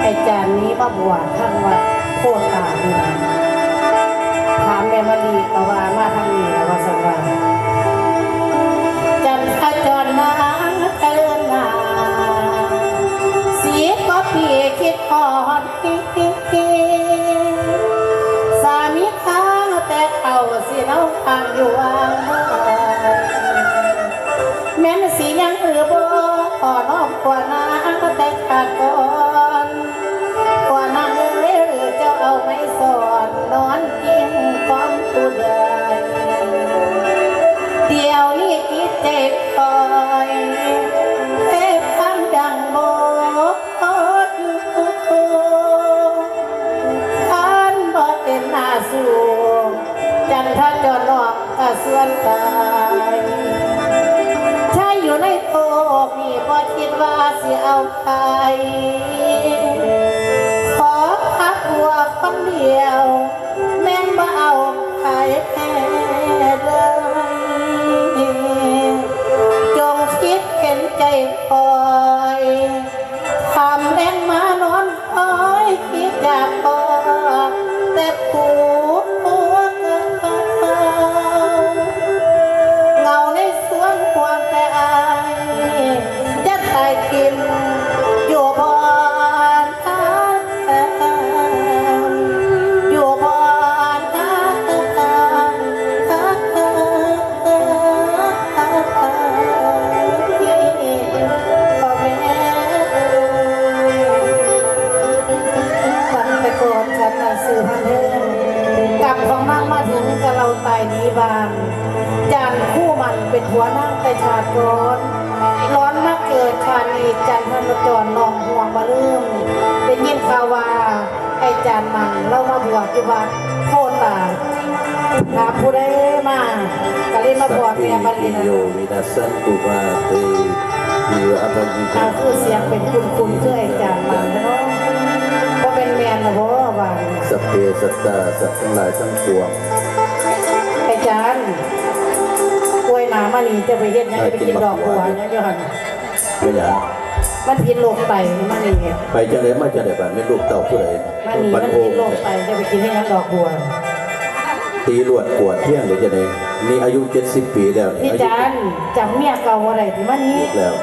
ไอ้จานนี้มาบวชท่านวัดโคตรตาดีนะถามแม่มณีกว่ามาทางนี้แล้วว่าสันว่าจันทจรนางเตือนนาสีก็ปีคิดพอดคิสามีข้างแต่เขาสิเนาข้างอยู่วางแม่นสียังเอือบ่อน้อมกว่านางแต่ขาดก่อน นอกกะส่วนตายใช้อยู่ในโตกนี่พอคิดว่าสิเอาไปขอพักหัวคนเดียว แม่งบ่เอาใครแค่ จันทร์มาจรนองห่วงมาเริ่มเป็นยินข่าวว่าไอ้จันมันเรามาบวชที่วัดโคตาถามผู้ได้มาก็เลยมาบวช Sakti แม่มารียนะ Yo Minasan Kumate Hiyo Abang เอาคือเสียงเป็นคุณคุณคือไอ้จันมันเนาะก็เป็นแมนนะบ่ว่าสัพเพสัตตาสัตว์ทั้งหลายทั้งปวงไอ้จันกล้วยหนามานีจะไปเฮ็ดหยังจะไปกินดอกบัวนี่ยย้อนไม่อยาก มันพิษโลกไตมานีไปจะไหนมาจะไหนบ้านไม่ลูกเต่าผู้ใดมันหนีปัมันโอพิษงโลกไตจะไปกินให้ยังดอกบัวตีลวดกวดเที่ยงเดี๋ยวจะไหนนี่อายุ70ปีแล้วเนี่ยพี่อายุจันจำเมียเก่าอะไรที่มันนี้แล้ว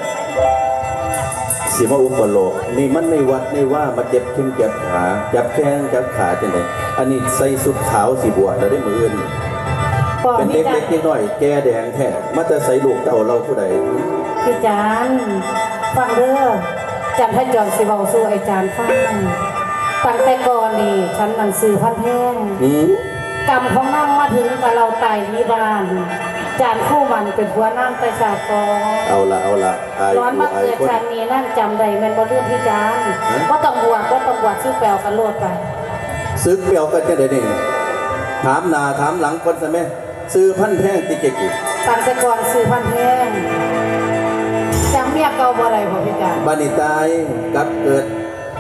สิมาอุปโลกนี่มันในวัดในว่ามาเจ็บขึ้นเจ็บขาจับแข้งจับขาจังไดอันนี้ใส่สุดขาวสีบวชแล้วได้มืออื่นปอเป็นพี่เด็กจันเล็กน้อยแก่แดงแท้มาจะใส่ลูกเต่าเราผู้ใดพี่จัน ฟังเด้อจันให้จอนสิเบาสู้ไอ้จานฟังตั้งแต่ก่อนนี่ฉันมันซื้อพันแพงหืมกรรมของนั่งมาถึงกับเราตายที่บ้าน จานคู่มันเป็นหัวนั่งไปชาติกอง เอาละเอาละอายร้อนผู้มาอายเกิดคน ชาตินี้นั่งจำได้แม่นบ่เรื่องพี่จานฮะ ว่าต้องบวชว่าต้องบวชชื่อแปลกันโลดไปซื้อเปรียวกันจะได้นี่ถามหนาถามหลังคนใช่ไหมซื้อพันแท่งติเกกิตั้งแต่ก่อนซื้อพันแพงจำ เมียเก่าบ่ได้บ่พี่จานบานิตายกับเกิด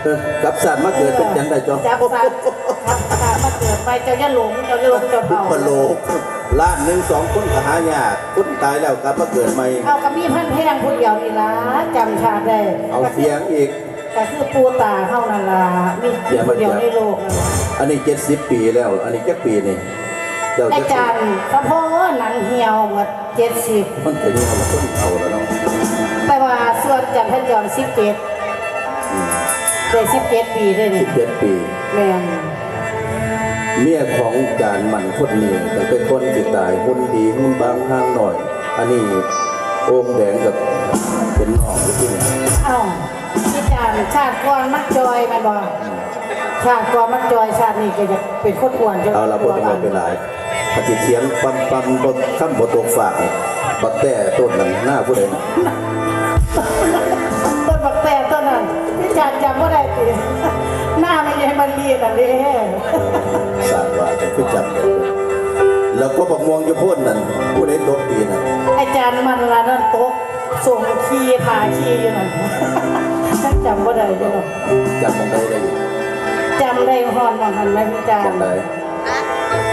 เออกับสัตว์มาเกิดเป็นจังได้จอมจับสัตว์ครับสัตว์มาเกิดไปเจ้าอย่าหลงเจ้าอย่าหลงเจ้าพุเฒ่าปโลกล้านหนึ่งสองคนก็หายากคนตายแล้วกลับมาเกิดใหม่เอากับมีพันแพงผู้เดียวนี่ล่ะจำชาติได้เอาเสียงอีกก็คือปูตาเฮานั่นล่ะมีผู้เดียวในโลกนั่นล่ะอันนี้เจ็ดสิบปีแล้ว อันนี้แค่ปีนี่เจ้าไอ้จะจานสะโพกหนังเหี่ยวหมดเจ็ดสิบมันถึงเอาละคนเอาแล้วเนาะแต่ ว่าส่วนจันทร์จอมสิบเจ็ดได้สิบเจ็ดปีได้สินี่บเจ็ดปีแม่นเมียของจานมันคนนี้แต่เป็นคนติดตายหุ่นดีหุ่นบางห้างหน่อย อันนี้โอ่งแดงกับเป็นหองที่นี่เอ้าพี่จานชาติก่อนมักจอยแม่นบ่ชาติก่อนมักจอยชาตินี้ก็จะเป็นคนอ้วนจนเอาละบทเราเป็นหลายปฏิเทียงปั๊มปั๊มบทข้ามบทตกฝากนี่บักแต่ต้นนั้นหน้าผู้ใดนะ ต้นบักแต่ต้นนั้นพี่จานจำบ่ได้ติหน้าไม่ใช่มันดีนั่นเด้สร้างว่าจะขึ้นจำเลยแล้วก็บอกมองอยู่โพ่นนั่นผู้ใดตกปีนั่นไอ้จานมันละนั่นตกส่งขี้พาขี้อยู่นั่นฉันจำบ่ได้เด้อเนาะจำมองได้เลยจำได้ฮอนมองหันไหมพี่จามองได้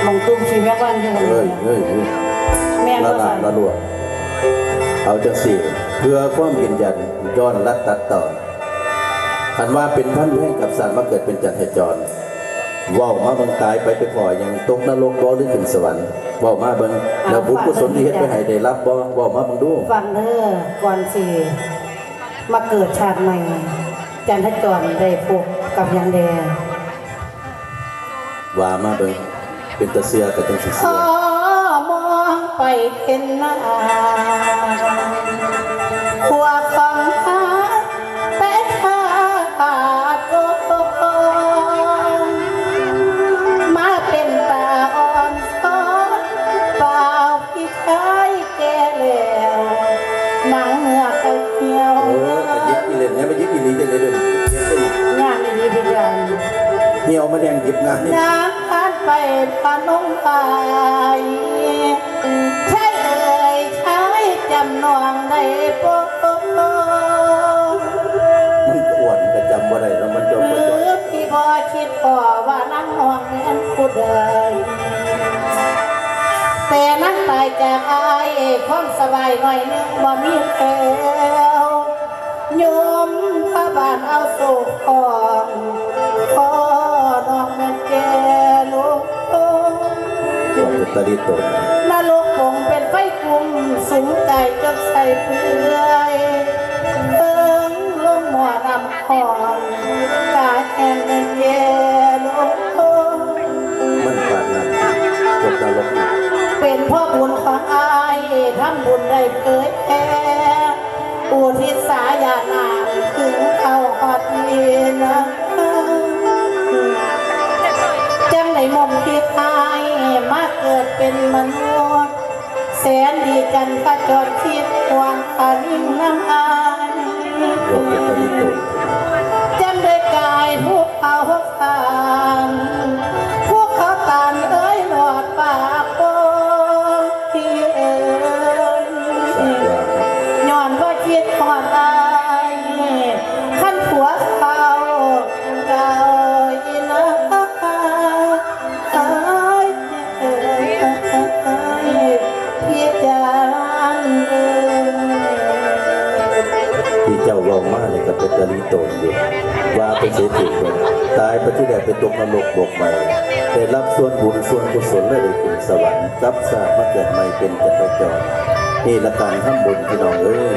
มองตุ้มชีแม่วันอยู่เฮ้ยเฮ้ยเฮ้ยแม่ละก็หนาใส่ดละลวด เอาจังสี่ เพื่อความยืนยันย้อนรัดตัดต่อคันว่าเป็นท่านแพ่งกับสารมาเกิดเป็นจันทจรเว้ามาเบิ่งตายไปไปพอยังตกนรกบ่หรือขึ้นสวรรค์เว้ามาเบิ่งแล้วบุญกุศลที่เฮ็ดไปให้ได้รับบ่เว้ามาเบิ่งดูฟังเด้อก่อนสิมาเกิดชาติใหม่ จันทจรได้พบกับยังแดงว่ามาเบิ่งเป็นตาเสียก็จังสิขเสีอยมองไปเป็นหน้า นลงไปใช่เอ่ยใช้จำนองได้ปกมันก็อ้วนก็จำบ่ได้แล้วมันจบหบ่รืจบอพี่พอคิดพอว่านั่งห่วงเงินผู้ใดแต่นั่งตายจากอายความสบายหน่อยนึงบ่มีแล้วโยมพระบาทเอาสุขขอ ตาดีตนนรกคงเป็นไฟกลุ่มสุมใจจนใส่เปลือยเอิงลงหมอนำหอนกายแอนเกลงมันปานนั้นตกนรกเป็นพ่อบุญของอายทำบุญได้เผยแผ่อุทิศสายานาถึงเขาหอดนีนจังได้มอมที่ตาย มนุษย์แสนดีจันทร์จรคิดควงตานิ่งน้ำอาย ก็เป็นตาดีตนอยู่ว่าเป็นเสียถูกเลยตายไปที่ใดเป็นตกนรกบกใหม่ได้รับส่วนบุญส่วนกุศลและได้ขึ้นสวรรค์กับสร้างมาเกิดใหม่เป็นจันทจรนี่ละการทำบุญพี่น้องเอ้ย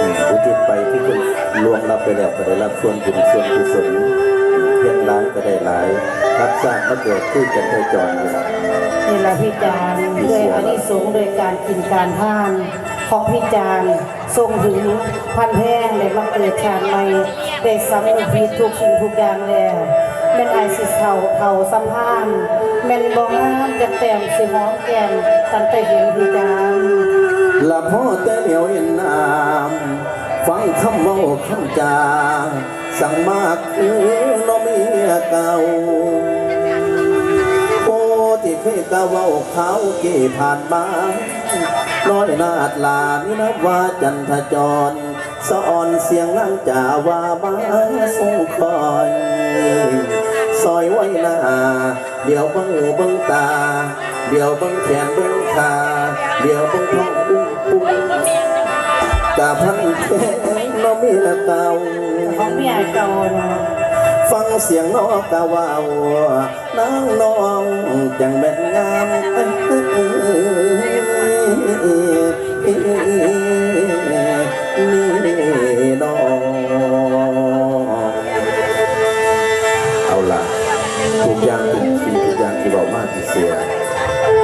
อืมอุทิศไปที่คนล่วงรับไปแล้วก็ได้รับส่วนบุญส่วนกุศลเพียรร้ายก็ได้หลาย รับสร้างมาเกิดขึ้นจันทจรอยู่นี่ละพี่จารย์ด้วยอานิสงส์โดยการกินการทาน ของพี่จารย์ทรงถึงพันแพงได้มาเกิดชาติใหม่ได้สำนึกผิดทุกสิ่งทุกอย่างแล้วแม่นไอายสิเท่าเท่าสัมพานแม่นบ่งามจะแต้มสิหอมแก้มตั้งแต่เห็นพี่จารย์ละพ่อแต่เหนียวเห็นน้ำฟังคำเมาคำจาสั่งมากคือน้องเมียเก่า ที่เคยกะเว้าเขาเกี่ผ่านมาน้อยนาดลานี่นะว่าจันทจรสอนเสียงนั่งจ่าว่ามาส่งคอยซอยไว้หน้าเดี๋ยวเบังหูเบังตา เดี๋ยวเบังแขนเบังขาเดี๋ยวเบังท้องปุ้งปุ้งกาพันแข้งน้องมีละเก่าของพี่อายเก่าเนาะฟังเสียงน้องกะว่าวานางน้องจังแม่น ง